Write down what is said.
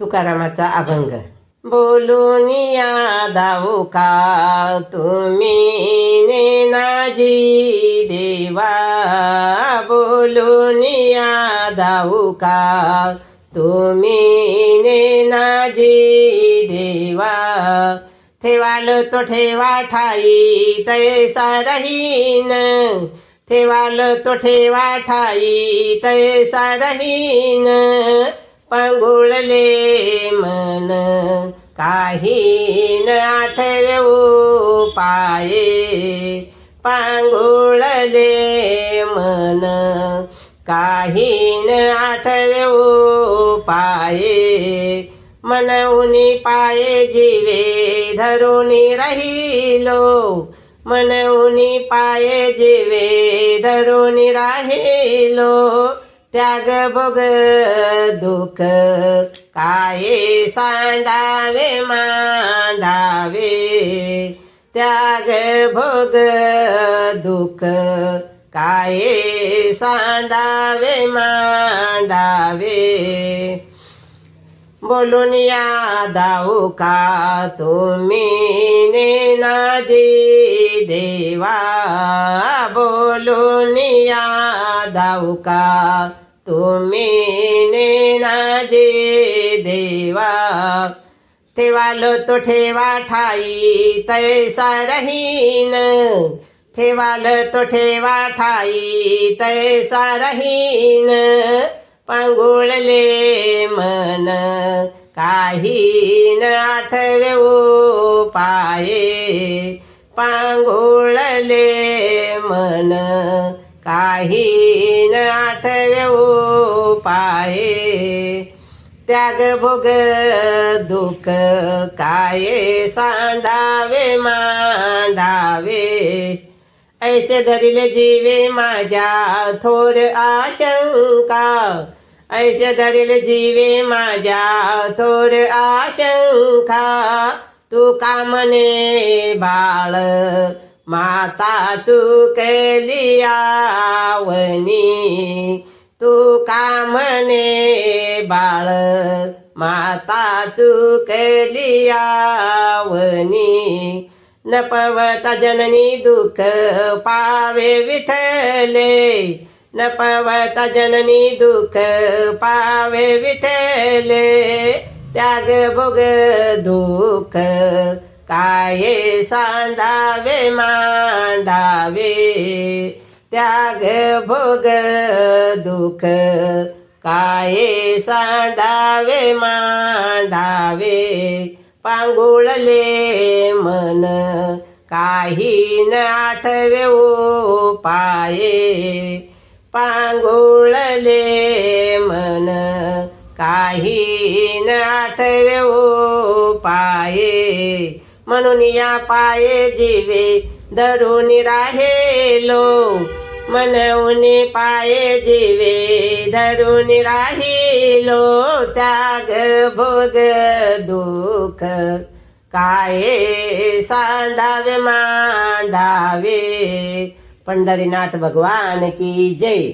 तुकारामाचा अभंग. बोलून या दाऊ का तुम्ही नेनाजी देवा? बोलून या दाऊ का तुम्ही नेनाजी देवा? ठेवाल तो ठेवा ठाई तैसा रहीन ठेवाल तो ठेवा ठाई तैसा रहीन पांगुळले मन. काही न आठवे पाये पांगुळले मन. काही न आठवे पाये मनवनी पाये जीवे धरुनी राहिलो. मनवनी पाये जीवे धरुनी राहिलो. त्याग भोग दुःख काये सांडावे मांडावे. त्याग भोग दुःख काये सांडावे मांडावे. बोलून या दाऊ का तुम्ही नेनाजी देवा? बोलून या दाऊ का तुम्ही नेनाजे देवा. ठेवालो तो ठेवा ठाई तैसा रहीन. ठेवाल तो ठेवा ठाई तैसा रहीन. पांगुळले मन काही न आठवे पाये. पांगुळले मन काही नाथ आठवे पाये त्याग भोग दुःख काये सांडावे मांडावे ऐसे धरिले जीवे माझ्या थोर आशंका. ऐसे धरिले जीवे माझ्या थोर आशंका. तू कामने बाळ? माता चुकली आवनी. तू कामने बाळ? माता चुकली आवनी. न पवता जननी दुःख पावे विठले न पवता जननी दुःख पावे विठले त्याग भोग दुःख काये सांडावे मांडावे त्याग भोग दुःख काये सांडावे मांडावे पांगुळले मन काही न आठवे पाये. पांगुळले मन काही न आठवे पाये. म्हणून या पाये जीवे धरून राहेलो म्हणून पाये जीवे धरून राहिलो त्याग भोग दुःख काय सांडावे मांडावे. पंढरीनाथ भगवान की जय.